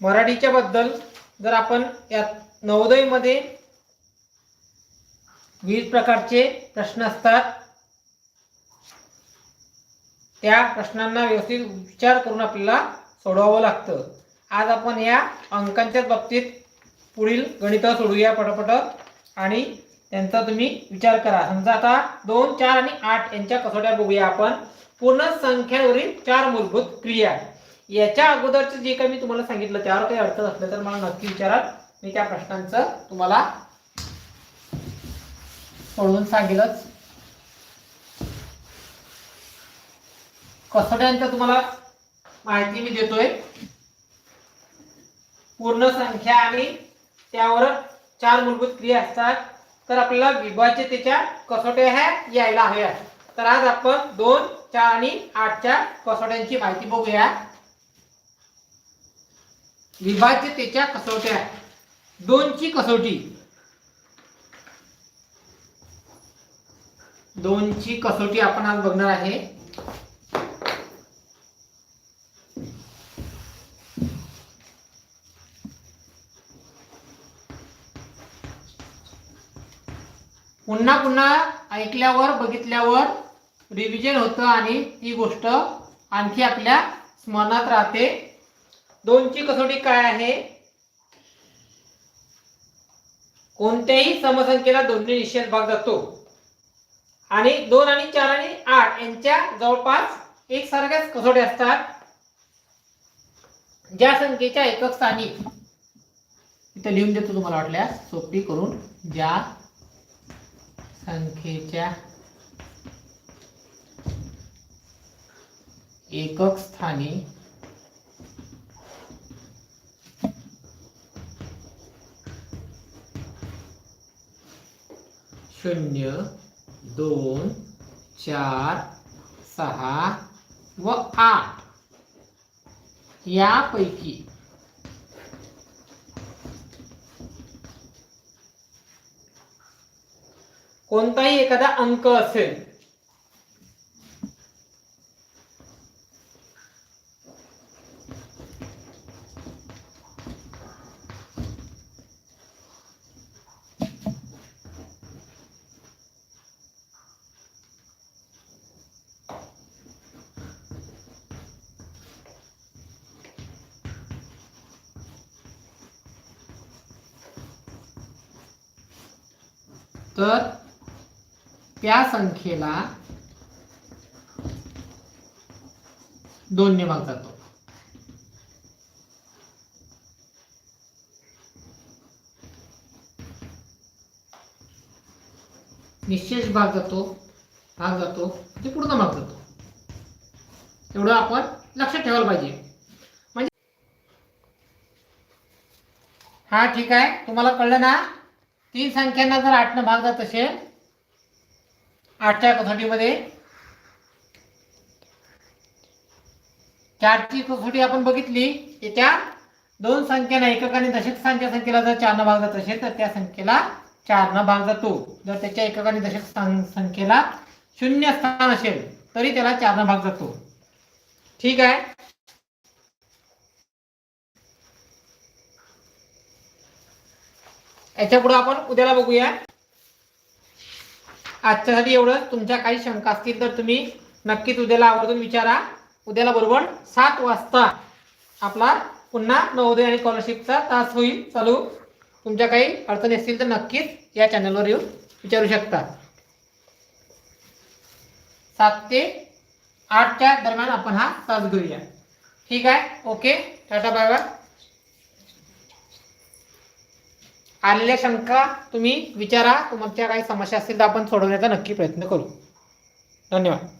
मराठीच्या बद्दल जर आपण यात नवोदयमध्ये विविध प्रकारचे प्रश्न असतात त्या प्रश्नांना व्यवस्थित विचार करून आपल्याला सोडवावं लागतं. आज आपण या अंकांच्याच बाबतीत पुढील गणित सोडूया पटापट आणि त्यांचा तुम्ही विचार करा. समजा आता दोन चार आणि आठ यांच्या कसोट्या बघूया आपण. पूर्ण संख्यांवरील चार मूलभूत क्रिया. याच्या अगोदरचं जे काही मी तुम्हाला सांगितलं त्यावर काही अडचण असलं तर मला नक्की विचारा. मी त्या प्रश्नांचं तुम्हाला सोडवून सांगेलच. कसोट्यांचं तुम्हाला माहिती मी देतोय. पूर्ण संख्या आणि त्यावर चार मूलभूत क्रिया असतात. तर आपल्याला विभाज्यतेच्या कसोट्या ह्या यायला हव्या तर आज आपण दोन चार आणि आठच्या कसोट्यांची माहिती बघूया. विभाज्यतेच्या कसोट्या दोनची कसोटी. दोनची कसोटी आपण आज बघणार आहे. पुन्हा पुन्हा ऐकल्यावर बघितल्यावर रिव्हिजन होतं आणि ती गोष्ट आणखी आपल्या स्मरणात राहते. दोनची कसोटी काय आहे? कोणत्याही समसंख्येला दोन्ही निश्चित भाग जातो. आणि दोन आणि चार आणि आठ यांच्या जवळपास एकसारख्याच कसोट्या असतात. ज्या संख्येच्या एकक स्थानी. इथं लिहून देतो तुम्हाला वाटल्यास सोपी करून ज्या संख्येच्या एकक स्थानी शून्य दोन चार सहा व आठ. यापैकी कोणताही एखादा अंक असेल तर त्या संख्येला दोनने भाग जातो. निश्चेष भाग जातो भाग जातो ते पूर्ण भाग जातो. एवढं आपण लक्षात ठेवायला पाहिजे. म्हणजे हा ठीक आहे. तुम्हाला कळलं ना? तीन संख्यांना जर आठनं भाग जात असेल आठच्या कसोटीमध्ये चारची कसोटी आपण बघितली की त्या दोन संख्यांना एकक आणि दशक स्थानच्या संख्येला जर चारनं भाग जात असेल तर त्या संख्येला चारनं भाग जातो. जर त्याच्या एकक आणि दशक स्थान संख्येला शून्य स्थान असेल तरी त्याला चारनं भाग जातो. ठीक आहे? याच्यापुढे आपण उद्याला बघूया. आजच्यासाठी एवढं. तुमच्या काही शंका असतील तर तुम्ही नक्कीच उद्याला आवर्जून विचारा. उद्याला बरोबर सात वाजता आपला पुन्हा नवोदय आणि स्कॉलरशिपचा तास होईल. चालू. तुमच्या काही अडचणी असतील तर नक्कीच या चॅनलवर येऊन विचारू शकता. सात ते आठच्या दरम्यान आपण हा तास घेऊया. ठीक आहे? ओके. Tata bye bye. आलेल्या शंका तुम्ही विचारा तुमच्या काही समस्या असतील तर आपण सोडवण्याचा नक्की प्रयत्न करू. धन्यवाद.